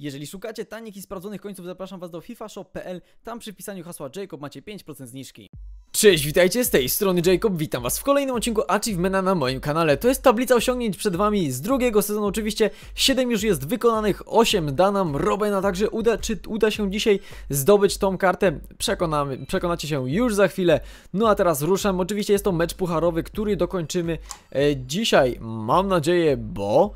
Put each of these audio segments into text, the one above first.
Jeżeli szukacie tanich i sprawdzonych końców, zapraszam Was do fifashop.pl. Tam przy wpisaniu hasła Jacob macie 5% zniżki. Cześć, witajcie z tej strony Jacob, witam was w kolejnym odcinku Achievementa na moim kanale. To jest tablica osiągnięć przed wami z drugiego sezonu, oczywiście 7 już jest wykonanych, 8 da nam Robena, także uda, czy uda się dzisiaj zdobyć tą kartę, Przekonamy, przekonacie się już za chwilę. No a teraz ruszam, oczywiście jest to mecz pucharowy, który dokończymy e, dzisiaj, mam nadzieję, bo...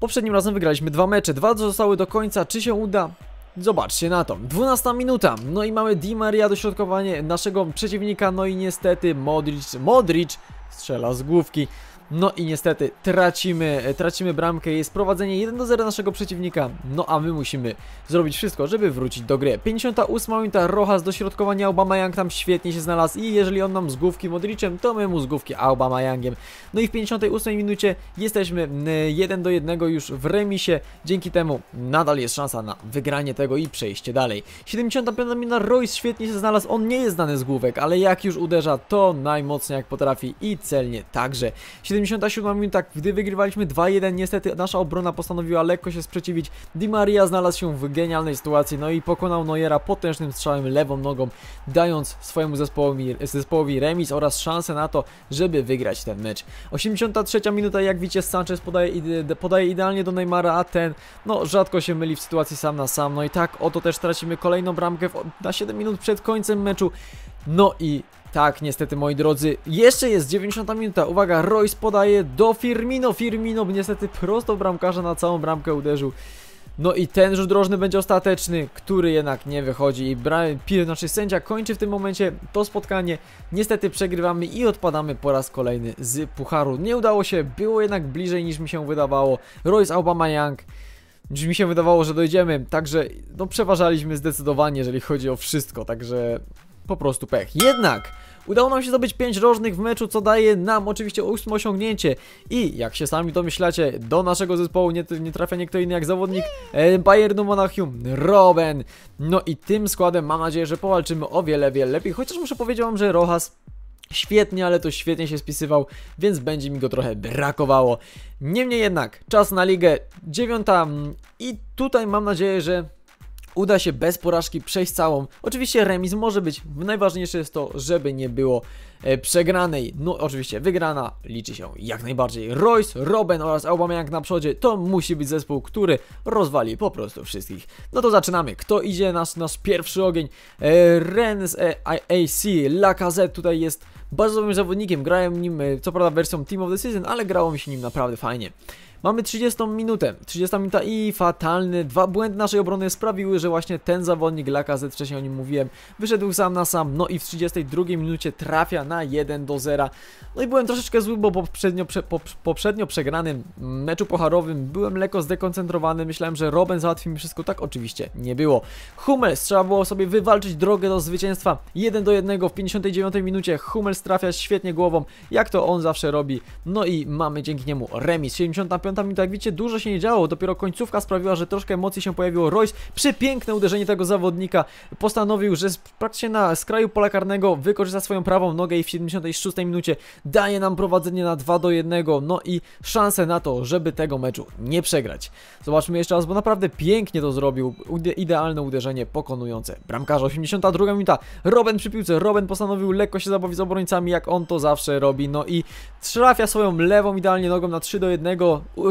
Poprzednim razem wygraliśmy dwa mecze, dwa zostały do końca, czy się uda? Zobaczcie na to, 12 minuta, no i mamy Di Maria dośrodkowanie naszego przeciwnika, no i niestety Modric, Modric strzela z główki, no i niestety tracimy, tracimy bramkę, jest prowadzenie 1 do 0 naszego przeciwnika, no a my musimy zrobić wszystko, żeby wrócić do gry. 58 minuta, Rojas dośrodkowania, Young tam świetnie się znalazł i jeżeli on nam z główki Modricem, to my mu z główki Youngiem. No i w 58 minucie jesteśmy 1 do 1 już w remisie, dzięki temu nadal jest szansa na wygranie tego i przejście dalej. 75 minuta, Royce świetnie się znalazł, on nie jest znany z główek, ale jak już uderza, to najmocniej jak potrafi i celnie także. 77 minuta, gdy wygrywaliśmy 2-1, niestety nasza obrona postanowiła lekko się sprzeciwić. Di Maria znalazł się w genialnej sytuacji, no i pokonał Neuera potężnym strzałem lewą nogą, dając swojemu zespołowi, zespołowi remis oraz szansę na to, żeby wygrać ten mecz. 83 minuta, jak widzicie, Sanchez podaje, podaje idealnie do Neymara, a ten, no, rzadko się myli w sytuacji sam na sam. No i tak, oto też tracimy kolejną bramkę w, na 7 minut przed końcem meczu. No i tak, niestety moi drodzy, jeszcze jest 90 minuta, uwaga, Royce podaje do Firmino, Firmino niestety prosto bramkarza na całą bramkę uderzył. No i ten rzut drożny będzie ostateczny, który jednak nie wychodzi i Pir, znaczy sędzia kończy w tym momencie to spotkanie. Niestety przegrywamy i odpadamy po raz kolejny z pucharu. Nie udało się, było jednak bliżej niż mi się wydawało. Royce Aubameyang niż mi się wydawało, że dojdziemy, także no przeważaliśmy zdecydowanie, jeżeli chodzi o wszystko, także po prostu pech. Jednak udało nam się zdobyć 5 rożnych w meczu, co daje nam oczywiście 8 osiągnięcie i jak się sami domyślacie, do naszego zespołu nie, nie trafia nie kto inny jak zawodnik Bayernu Monachium, Robben. No i tym składem mam nadzieję, że powalczymy o wiele, wiele lepiej, chociaż muszę powiedzieć wam, że Rojas świetnie, ale to świetnie się spisywał, więc będzie mi go trochę brakowało. Niemniej jednak, czas na ligę dziewiąta i tutaj mam nadzieję, że uda się bez porażki przejść całą. Oczywiście remis może być, najważniejsze jest to, żeby nie było e, przegranej. No oczywiście wygrana liczy się jak najbardziej. Royce, Robben oraz Aubameyang na przodzie to musi być zespół, który rozwali po prostu wszystkich. No to zaczynamy. Kto idzie? Nasz, nasz pierwszy ogień. E, Rennes e, AC, Lacazette tutaj jest bardzo dobrym zawodnikiem. Grałem nim, co prawda wersją Team of the Season, ale grało mi się nim naprawdę fajnie. Mamy 30 minutę, 30 minuta i fatalny, dwa błędy naszej obrony sprawiły, że właśnie ten zawodnik Lacazette, wcześniej o nim mówiłem, wyszedł sam na sam, no i w 32 minucie trafia na 1 do 0. No i byłem troszeczkę zły, bo poprzednio, prze, poprzednio przegranym meczu pocharowym byłem lekko zdekoncentrowany, myślałem, że Robben załatwi mi wszystko, tak oczywiście nie było. Hummels trzeba było sobie wywalczyć drogę do zwycięstwa, 1 do 1 w 59 minucie, Hummels trafia świetnie głową, jak to on zawsze robi, no i mamy dzięki niemu remis, 75 minuta, jak widzicie, dużo się nie działo. Dopiero końcówka sprawiła, że troszkę emocji się pojawiło. Royce, przepiękne uderzenie tego zawodnika, postanowił, że praktycznie na skraju pola karnego wykorzysta swoją prawą nogę i w 76 minucie daje nam prowadzenie na 2 do 1. No i szansę na to, żeby tego meczu nie przegrać. Zobaczmy jeszcze raz, bo naprawdę pięknie to zrobił. Idealne uderzenie pokonujące. Bramkarza 82 minuta. Robin przy piłce. Robin postanowił lekko się zabawić z obrońcami, jak on to zawsze robi. No i trafia swoją lewą idealnie nogą na 3 do 1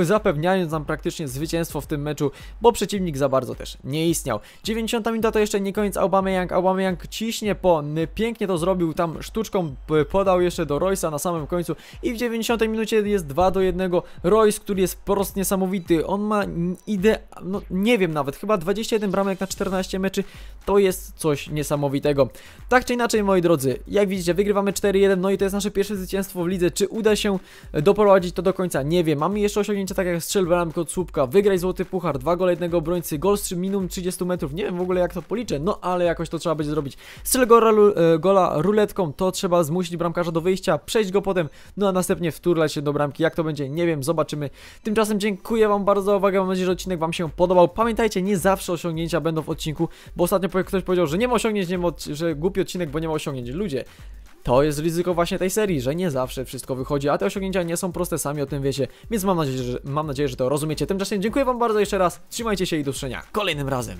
zapewniając nam praktycznie zwycięstwo w tym meczu, bo przeciwnik za bardzo też nie istniał. 90 minuta to jeszcze nie koniec Aubameyang, Aubameyang ciśnie po, pięknie to zrobił, tam sztuczką podał jeszcze do Royce'a na samym końcu i w 90 minucie jest 2 do 1, Royce, który jest po prostu niesamowity, on ma ideę, no nie wiem nawet, chyba 21 bramek na 14 meczy, to jest coś niesamowitego. Tak czy inaczej, moi drodzy, jak widzicie, wygrywamy 4-1, no i to jest nasze pierwsze zwycięstwo w lidze, czy uda się doprowadzić to do końca, nie wiem, mamy jeszcze osiągnięcie osiągnięcia tak jak strzelba bramkę od słupka, wygraj złoty puchar, dwa gole jednego obrońcy, gol z minimum 30 metrów, nie wiem w ogóle jak to policzę, no ale jakoś to trzeba będzie zrobić. Strzel gola, e, gola ruletką, to trzeba zmusić bramkarza do wyjścia, przejść go potem, no a następnie wturlać się do bramki, jak to będzie, nie wiem, zobaczymy. Tymczasem dziękuję Wam bardzo za uwagę, mam nadzieję, że odcinek Wam się podobał. Pamiętajcie, nie zawsze osiągnięcia będą w odcinku, bo ostatnio ktoś powiedział, że nie ma osiągnięć, nie ma, że głupi odcinek, bo nie ma osiągnięć. Ludzie, to jest ryzyko właśnie tej serii, że nie zawsze wszystko wychodzi, a te osiągnięcia nie są proste, sami o tym wiecie, więc mam nadzieję, że, mam nadzieję, że to rozumiecie. Tymczasem dziękuję wam bardzo jeszcze raz, trzymajcie się i do usłyszenia kolejnym razem.